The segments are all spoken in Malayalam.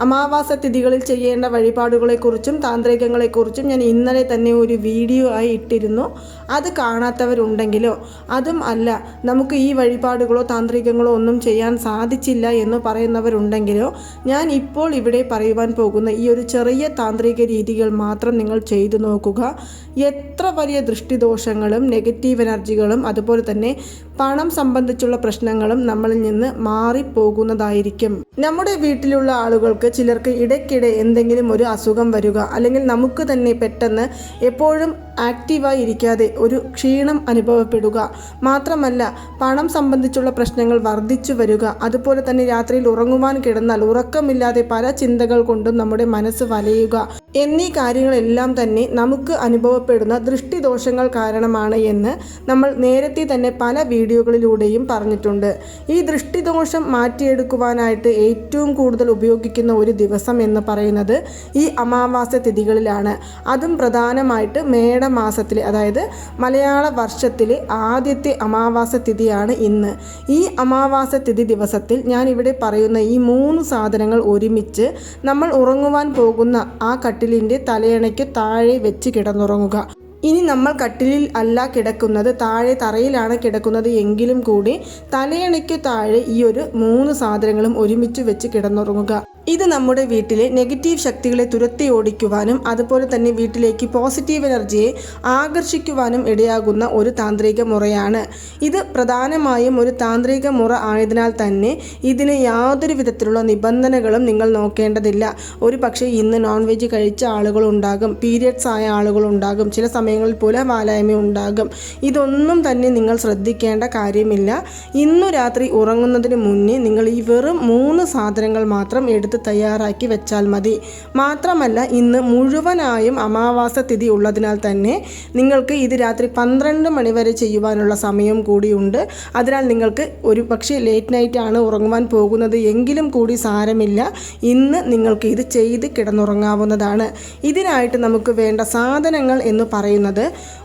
അമാവാസ തിഥികളിൽ ചെയ്യേണ്ട വഴിപാടുകളെക്കുറിച്ചും താന്ത്രികങ്ങളെക്കുറിച്ചും ഞാൻ ഇന്നലെ തന്നെ ഒരു വീഡിയോ ആയി ഇട്ടിരുന്നു. അത് കാണാത്തവരുണ്ടെങ്കിലോ? അതും അല്ല നമുക്ക് ഈ വഴിപാടുകളോ താന്ത്രികങ്ങളോ ഒന്നും ചെയ്യാൻ സാധിച്ചില്ല എന്ന് പറയുന്നവരുണ്ടെങ്കിലോ? ഞാൻ ഇപ്പോൾ ഇവിടെ പറയുവാൻ പോകുന്ന ഈ ഒരു ചെറിയ താന്ത്രിക രീതികൾ മാത്രം നിങ്ങൾ ചെയ്തു നോക്കുക. എത്ര വലിയ ദൃഷ്ടിദോഷങ്ങളും നെഗറ്റീവ് എനർജികളും അതുപോലെ തന്നെ പണം സംബന്ധിച്ചുള്ള പ്രശ്നങ്ങളും നമ്മളിൽ നിന്ന് മാറിപ്പോകുന്നതായിരിക്കും. നമ്മുടെ വീട്ടിലുള്ള ആളുകൾക്ക് ചിലർക്ക് ഇടയ്ക്കിടെ എന്തെങ്കിലും ഒരു അസുഖം വരിക അല്ലെങ്കിൽ നമുക്ക് തന്നെ പെട്ടെന്ന് എപ്പോഴും ആക്റ്റീവായി ഇരിക്കാതെ ഒരു ക്ഷീണം അനുഭവപ്പെടുക. മാത്രമല്ല പണം സംബന്ധിച്ചുള്ള പ്രശ്നങ്ങൾ വർദ്ധിച്ചു വരിക. അതുപോലെ തന്നെ രാത്രിയിൽ ഉറങ്ങുവാൻ കിടന്നാൽ ഉറക്കമില്ലാതെ പല ചിന്തകൾ കൊണ്ടും നമ്മുടെ മനസ്സ് വലയുക. എന്നീ കാര്യങ്ങളെല്ലാം തന്നെ നമുക്ക് അനുഭവപ്പെടുന്ന ദൃഷ്ടിദോഷങ്ങൾ കാരണമാണ് എന്ന് നമ്മൾ നേരത്തെ തന്നെ പല വീഡിയോകളിലൂടെയും പറഞ്ഞിട്ടുണ്ട്. ഈ ദൃഷ്ടിദോഷം മാറ്റിയെടുക്കുവാനായിട്ട് ഏറ്റവും കൂടുതൽ ഉപയോഗിക്കുന്ന ഒരു ദിവസം എന്ന് പറയുന്നത് ഈ അമാവാസ തിഥികളിലാണ്. അതും പ്രധാനമായിട്ട് മേടമാസത്തിലെ അതായത് മലയാള വർഷത്തിലെ ആദ്യത്തെ അമാവാസ തിഥിയാണ് ഇന്ന്. ഈ അമാവാസ തിഥി ദിവസത്തിൽ ഞാൻ ഇവിടെ പറയുന്ന ഈ മൂന്ന് സാധനങ്ങൾ ഒരുമിച്ച് നമ്മൾ ഉറങ്ങുവാൻ പോകുന്ന ആ കട്ടിലിന്റെ തലയണയ്ക്ക് താഴെ വെച്ച് കിടന്നുറങ്ങുക. ഇനി നമ്മൾ കട്ടിലിൽ അല്ല കിടക്കുന്നത് താഴെ തറയിലാണ് കിടക്കുന്നത് എങ്കിലും കൂടി തലയണയ്ക്ക് താഴെ ഈ ഒരു മൂന്ന് സാധനങ്ങളും ഒരുമിച്ച് വെച്ച് കിടന്നുറങ്ങുക. ഇത് നമ്മുടെ വീട്ടിലെ നെഗറ്റീവ് ശക്തികളെ തുരത്തി ഓടിക്കുവാനും അതുപോലെ തന്നെ വീട്ടിലേക്ക് പോസിറ്റീവ് എനർജിയെ ആകർഷിക്കുവാനും ഇടയാകുന്ന ഒരു താന്ത്രിക മുറയാണ്. ഇത് പ്രധാനമായും ഒരു താന്ത്രിക മുറ ആയതിനാൽ തന്നെ ഇതിന് യാതൊരു വിധത്തിലുള്ള നിബന്ധനകളും നിങ്ങൾ നോക്കേണ്ടതില്ല. ഒരു പക്ഷേ ഇന്ന് നോൺ വെജ് കഴിച്ച ആളുകളുണ്ടാകും പീരിയഡ്സ് ആയ ആളുകളുണ്ടാകും ചില സമയങ്ങളിൽ പുലവാലായ്മ ഉണ്ടാകും. ഇതൊന്നും തന്നെ നിങ്ങൾ ശ്രദ്ധിക്കേണ്ട കാര്യമില്ല. ഇന്നു രാത്രി ഉറങ്ങുന്നതിന് മുന്നേ നിങ്ങൾ ഈ വെറും മൂന്ന് സാധനങ്ങൾ മാത്രം എടുത്ത് തയ്യാറാക്കി വെച്ചാൽ മതി. മാത്രമല്ല ഇന്ന് മുഴുവനായും അമാവാസ തിഥി ഉള്ളതിനാൽ തന്നെ നിങ്ങൾക്ക് ഇത് രാത്രി പന്ത്രണ്ട് മണി വരെ ചെയ്യുവാനുള്ള സമയം കൂടിയുണ്ട് അതിനാൽ നിങ്ങൾക്ക് ഒരു പക്ഷേ ലേറ്റ് നൈറ്റ് ആണ് ഉറങ്ങുവാൻ പോകുന്നത് എങ്കിലും കൂടി സാരമില്ല. ഇന്ന് നിങ്ങൾക്ക് ഇത് ചെയ്ത് കിടന്നുറങ്ങാവുന്നതാണ്. ഇതിനായിട്ട് നമുക്ക് വേണ്ട സാധനങ്ങൾ എന്ന് പറയുന്നത്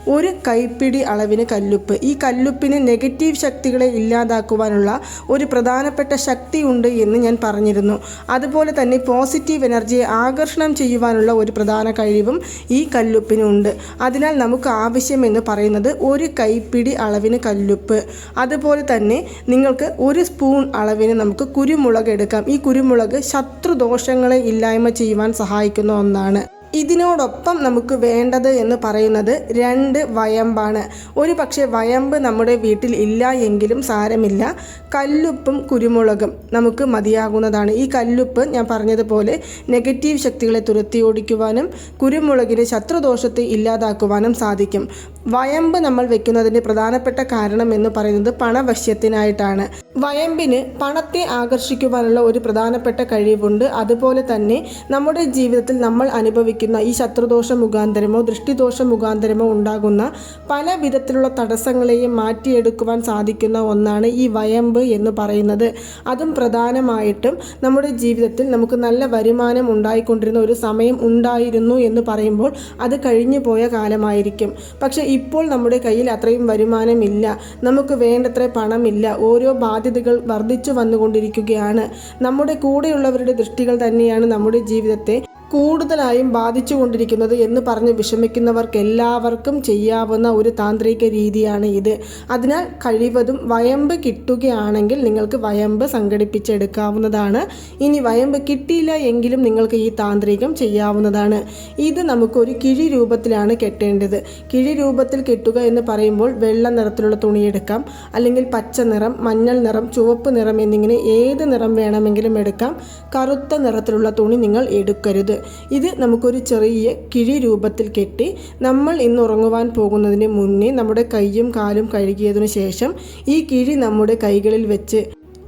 ഒരു കൈപ്പിടി അളവിന് കല്ലുപ്പ്. ഈ കല്ലുപ്പിന് നെഗറ്റീവ് ശക്തികളെ ഇല്ലാതാക്കുവാനുള്ള ഒരു പ്രധാനപ്പെട്ട ശക്തിയുണ്ട് എന്ന് ഞാൻ പറഞ്ഞിരുന്നു. അതുപോലെ തന്നെ പോസിറ്റീവ് എനർജിയെ ആകർഷണം ചെയ്യുവാനുള്ള ഒരു പ്രധാന കഴിവും ഈ കല്ലുപ്പിനുണ്ട് അതിനാൽ നമുക്ക് ആവശ്യമെന്ന് പറയുന്നത് ഒരു കൈപ്പിടി അളവിന് കല്ലുപ്പ്. അതുപോലെ തന്നെ നിങ്ങൾക്ക് ഒരു സ്പൂൺ അളവിന് നമുക്ക് കുരുമുളക് എടുക്കാം. ഈ കുരുമുളക് ശത്രുദോഷങ്ങളെ ഇല്ലായ്മ ചെയ്യുവാൻ സഹായിക്കുന്ന ഒന്നാണ്. ഇതിനോടൊപ്പം നമുക്ക് വേണ്ടത് എന്ന് പറയുന്നത് രണ്ട് വയമ്പാണ്. ഒരു പക്ഷേ വയമ്പ് നമ്മുടെ വീട്ടിൽ ഇല്ല എങ്കിലും സാരമില്ല. കല്ലുപ്പും കുരുമുളകും നമുക്ക് മതിയാകുന്നതാണ്. ഈ കല്ലുപ്പ് ഞാൻ പറഞ്ഞതുപോലെ നെഗറ്റീവ് ശക്തികളെ തുരത്തി ഓടിക്കുവാനും കുരുമുളകിന് ശത്രുദോഷത്തെ ഇല്ലാതാക്കുവാനും സാധിക്കും. വയമ്പ് നമ്മൾ വെക്കുന്നതിന്റെ പ്രധാനപ്പെട്ട കാരണം എന്ന് പറയുന്നത് പണവശ്യത്തിനായിട്ടാണ്. വയമ്പിന് പണത്തെ ആകർഷിക്കുവാനുള്ള ഒരു പ്രധാനപ്പെട്ട കഴിവുണ്ട്. അതുപോലെ തന്നെ നമ്മുടെ ജീവിതത്തിൽ നമ്മൾ അനുഭവിക്കുന്ന ഈ ശത്രുദോഷ മുഖാന്തരമോ ദൃഷ്ടിദോഷ മുഖാന്തരമോ ഉണ്ടാകുന്ന പല വിധത്തിലുള്ള തടസ്സങ്ങളെയും മാറ്റിയെടുക്കുവാൻ സാധിക്കുന്ന ഒന്നാണ് ഈ വയമ്പ് എന്ന് പറയുന്നത്. അതും പ്രധാനമായിട്ടും നമ്മുടെ ജീവിതത്തിൽ നമുക്ക് നല്ല വരുമാനം ഉണ്ടായിക്കൊണ്ടിരുന്ന ഒരു സമയം ഉണ്ടായിരുന്നു എന്ന് പറയുമ്പോൾ അത് കഴിഞ്ഞു പോയ കാലമായിരിക്കും. പക്ഷേ ഇപ്പോൾ നമ്മുടെ കയ്യിൽ അത്രയും വരുമാനമില്ല. നമുക്ക് വേണ്ടത്ര പണമില്ല. ഓരോ ബാധ്യതകൾ വർദ്ധിച്ചു വന്നുകൊണ്ടിരിക്കുകയാണ്. നമ്മുടെ കൂടെയുള്ളവരുടെ ദൃഷ്ടികൾ തന്നെയാണ് നമ്മുടെ ജീവിതത്തെ കൂടുതലായും ബാധിച്ചുകൊണ്ടിരിക്കുന്നത് എന്ന് പറഞ്ഞ് വിഷമിക്കുന്നവർക്ക് എല്ലാവർക്കും ചെയ്യാവുന്ന ഒരു താന്ത്രിക രീതിയാണ് ഇത്. അതിനാൽ കഴിവതും വയമ്പ് കിട്ടുകയാണെങ്കിൽ നിങ്ങൾക്ക് വയമ്പ് സംഘടിപ്പിച്ചെടുക്കാവുന്നതാണ്. ഇനി വയമ്പ് കിട്ടിയില്ല എങ്കിലും നിങ്ങൾക്ക് ഈ താന്ത്രികം ചെയ്യാവുന്നതാണ്. ഇത് നമുക്കൊരു കിഴി രൂപത്തിലാണ് കെട്ടേണ്ടത്. കിഴി രൂപത്തിൽ കെട്ടുക എന്ന് പറയുമ്പോൾ വെള്ള നിറത്തിലുള്ള തുണിയെടുക്കാം അല്ലെങ്കിൽ പച്ച നിറം മഞ്ഞൾ നിറം ചുവപ്പ് നിറം എന്നിങ്ങനെ ഏത് നിറം വേണമെങ്കിലും എടുക്കാം. കറുത്ത നിറത്തിലുള്ള തുണി നിങ്ങൾ എടുക്കരുത്. ഇത് നമുക്കൊരു ചെറിയ കിഴി രൂപത്തിൽ കെട്ടി നമ്മൾ ഇന്ന് ഉറങ്ങുവാൻ പോകുന്നതിന് മുന്നേ നമ്മുടെ കൈയും കാലും കഴുകിയതിനു ശേഷം ഈ കിഴി നമ്മുടെ കൈകളിൽ വെച്ച്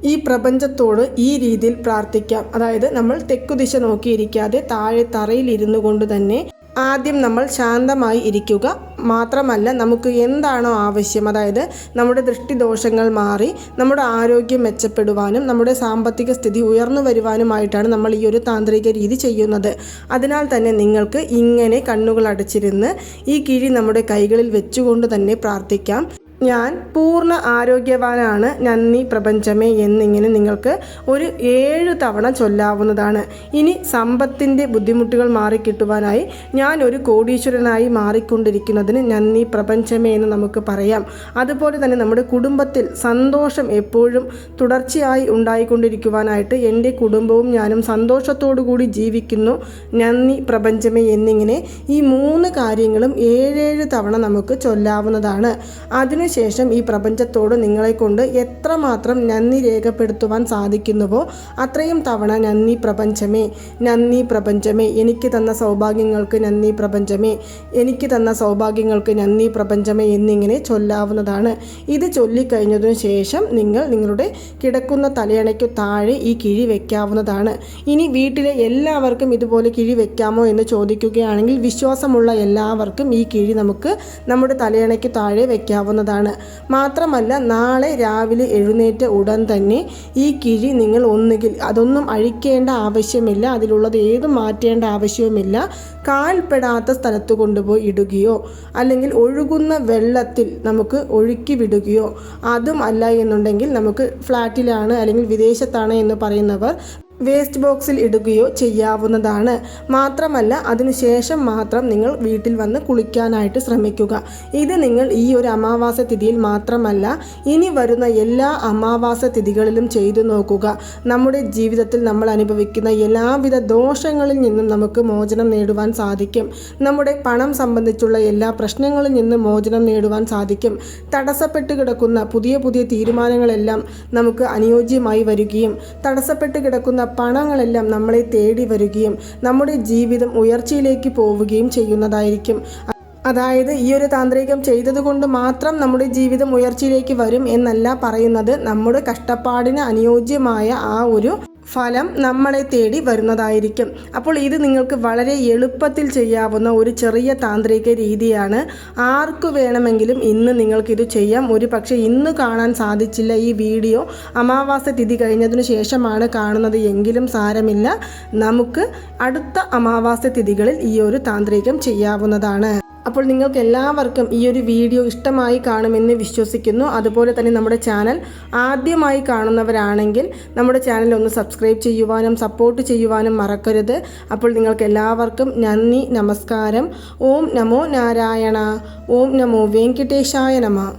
ഈ പ്രപഞ്ചത്തോട് ഈ രീതിയിൽ പ്രാർത്ഥിക്കാം. അതായത് നമ്മൾ തെക്കുദിശ നോക്കിയിരിക്കാതെ താഴെ തറയിൽ ഇരുന്നു കൊണ്ട് തന്നെ ആദ്യം നമ്മൾ ശാന്തമായി ഇരിക്കുക. മാത്രമല്ല നമുക്ക് എന്താണോ ആവശ്യം അതായത് നമ്മുടെ ദൃഷ്ടിദോഷങ്ങൾ മാറി നമ്മുടെ ആരോഗ്യം മെച്ചപ്പെടുവാനും നമ്മുടെ സാമ്പത്തിക സ്ഥിതി ഉയർന്നു വരുവാനുമായിട്ടാണ് നമ്മൾ ഈ ഒരു താന്ത്രിക രീതി ചെയ്യുന്നത്. അതിനാൽ തന്നെ നിങ്ങൾക്ക് ഇങ്ങനെ കണ്ണുകൾ അടച്ചിരുന്ന് ഈ കിഴി നമ്മുടെ കൈകളിൽ വെച്ചുകൊണ്ട് തന്നെ പ്രാർത്ഥിക്കാം. ഞാൻ പൂർണ ആരോഗ്യവാനാണ് നന്ദി പ്രപഞ്ചമേ എന്നിങ്ങനെ നിങ്ങൾക്ക് ഒരു ഏഴ് തവണ ചൊല്ലാവുന്നതാണ്. ഇനി സമ്പത്തിന്റെ ബുദ്ധിമുട്ടുകൾ മാറിക്കിട്ടുവാനായി ഞാൻ ഒരു കോടീശ്വരനായി മാറിക്കൊണ്ടിരിക്കുന്നതിന് നന്ദി പ്രപഞ്ചമേ എന്ന് നമുക്ക് പറയാം. അതുപോലെ തന്നെ നമ്മുടെ കുടുംബത്തിൽ സന്തോഷം എപ്പോഴും തുടർച്ചയായി ഉണ്ടായിക്കൊണ്ടിരിക്കുവാനായിട്ട് എന്റെ കുടുംബവും ഞാനും സന്തോഷത്തോടു കൂടി ജീവിക്കുന്നു. നന്ദി പ്രപഞ്ചമേ എന്നിങ്ങനെ ഈ മൂന്ന് കാര്യങ്ങളും ഏഴേഴ് തവണ നമുക്ക് ചൊല്ലാവുന്നതാണ്. അതിനു ശേഷം ഈ പ്രപഞ്ചത്തോട് നിങ്ങളെക്കൊണ്ട് എത്രമാത്രം നന്ദി രേഖപ്പെടുത്തുവാൻ സാധിക്കുന്നുവോ അത്രയും തവണ നന്ദി പ്രപഞ്ചമേ നന്ദി പ്രപഞ്ചമേ. എനിക്ക് തന്ന സൗഭാഗ്യങ്ങൾക്ക് നന്ദി പ്രപഞ്ചമേ എനിക്ക് തന്ന സൗഭാഗ്യങ്ങൾക്ക് നന്ദി പ്രപഞ്ചമേ എന്നിങ്ങനെ ചൊല്ലാവുന്നതാണ്. ഇത് ചൊല്ലിക്കഴിഞ്ഞതിനു ശേഷം നിങ്ങൾ നിങ്ങളുടെ കിടക്കുന്ന തലയണയ്ക്കു താഴെ ഈ കിഴി വയ്ക്കാവുന്നതാണ് ഇനി വീട്ടിലെ എല്ലാവർക്കും ഇതുപോലെ കിഴി വെക്കാമോ എന്ന് ചോദിക്കുകയാണെങ്കിൽ വിശ്വാസമുള്ള എല്ലാവർക്കും ഈ കിഴി നമുക്ക് നമ്മുടെ തലയണയ്ക്ക് താഴെ വെക്കാവുന്നതാണ് മാത്രമല്ല നാളെ രാവിലെ എഴുന്നേറ്റ ഉടൻ തന്നെ ഈ കിഴി നിങ്ങൾ ഒന്നുകിൽ അതൊന്നും അഴിക്കേണ്ട ആവശ്യമില്ല അതിലുള്ളത് ഏതും മാറ്റേണ്ട ആവശ്യവുമില്ല കാൽപ്പെടാത്ത സ്ഥലത്ത് കൊണ്ടുപോയി ഇടുകയോ അല്ലെങ്കിൽ ഒഴുകുന്ന വെള്ളത്തിൽ നമുക്ക് ഒഴുക്കി വിടുകയോ അതും അല്ല എന്നുണ്ടെങ്കിൽ നമുക്ക് ഫ്ലാറ്റിലാണ് അല്ലെങ്കിൽ വിദേശത്താണ് എന്ന് പറയുന്നവർ വേസ്റ്റ് ബോക്സിൽ ഇടുകയോ ചെയ്യാവുന്നതാണ്. മാത്രമല്ല അതിനുശേഷം മാത്രം നിങ്ങൾ വീട്ടിൽ വന്ന് കുളിക്കാനായിട്ട് ശ്രമിക്കുക. ഇത് നിങ്ങൾ ഈ ഒരു അമാവാസ തിഥിയിൽ മാത്രമല്ല ഇനി വരുന്ന എല്ലാ അമാവാസ തിഥികളിലും ചെയ്തു നോക്കുക. നമ്മുടെ ജീവിതത്തിൽ നമ്മൾ അനുഭവിക്കുന്ന എല്ലാവിധ ദോഷങ്ങളിൽ നിന്നും നമുക്ക് മോചനം നേടുവാൻ സാധിക്കും. നമ്മുടെ പണം സംബന്ധിച്ചുള്ള എല്ലാ പ്രശ്നങ്ങളിൽ നിന്നും മോചനം നേടുവാൻ സാധിക്കും. തടസ്സപ്പെട്ട് കിടക്കുന്ന പുതിയ പുതിയ തീരുമാനങ്ങളെല്ലാം നമുക്ക് അനുയോജ്യമായി വരികയും തടസ്സപ്പെട്ട് കിടക്കുന്ന പണങ്ങളെല്ലാം നമ്മളെ തേടി വരികയും നമ്മുടെ ജീവിതം ഉയർച്ചയിലേക്ക് പോവുകയും ചെയ്യുന്നതായിരിക്കും. അതായത് ഈ ഒരു താന്ത്രികം ചെയ്തതുകൊണ്ട് മാത്രം നമ്മുടെ ജീവിതം ഉയർച്ചയിലേക്ക് വരും എന്നല്ല പറയുന്നത് നമ്മുടെ കഷ്ടപ്പാടിന് അനുയോജ്യമായ ആ ഒരു ഫലം നമ്മളെ തേടി വരുന്നതായിരിക്കും. അപ്പോൾ ഇത് നിങ്ങൾക്ക് വളരെ എളുപ്പത്തിൽ ചെയ്യാവുന്ന ഒരു ചെറിയ താന്ത്രിക രീതിയാണ്. ആർക്കു വേണമെങ്കിലും ഇന്ന് നിങ്ങൾക്കിത് ചെയ്യാം. ഒരു പക്ഷേ ഇന്ന് കാണാൻ സാധിച്ചില്ല ഈ വീഡിയോ. അമാവാസ തിഥി കഴിഞ്ഞതിന് ശേഷമാണ് കാണുന്നത് എങ്കിലും സാരമില്ല. നമുക്ക് അടുത്ത അമാവാസ തിഥികളിൽ ഈ ഒരു താന്ത്രികം ചെയ്യാവുന്നതാണ്. അപ്പോൾ നിങ്ങൾക്ക് എല്ലാവർക്കും ഈ ഒരു വീഡിയോ ഇഷ്ടമായി കാണുമെന്ന് വിശ്വസിക്കുന്നു. അതുപോലെ തന്നെ നമ്മുടെ ചാനൽ ആദ്യമായി കാണുന്നവരാണെങ്കിൽ നമ്മുടെ ചാനൽ ഒന്ന് സബ്സ്ക്രൈബ് ചെയ്യുവാനും സപ്പോർട്ട് ചെയ്യുവാനും മറക്കരുത്. അപ്പോൾ നിങ്ങൾക്ക് എല്ലാവർക്കും നന്ദി നമസ്കാരം. ഓം നമോ നാരായണ. ഓം നമോ വെങ്കിട്ടേശായ നമ.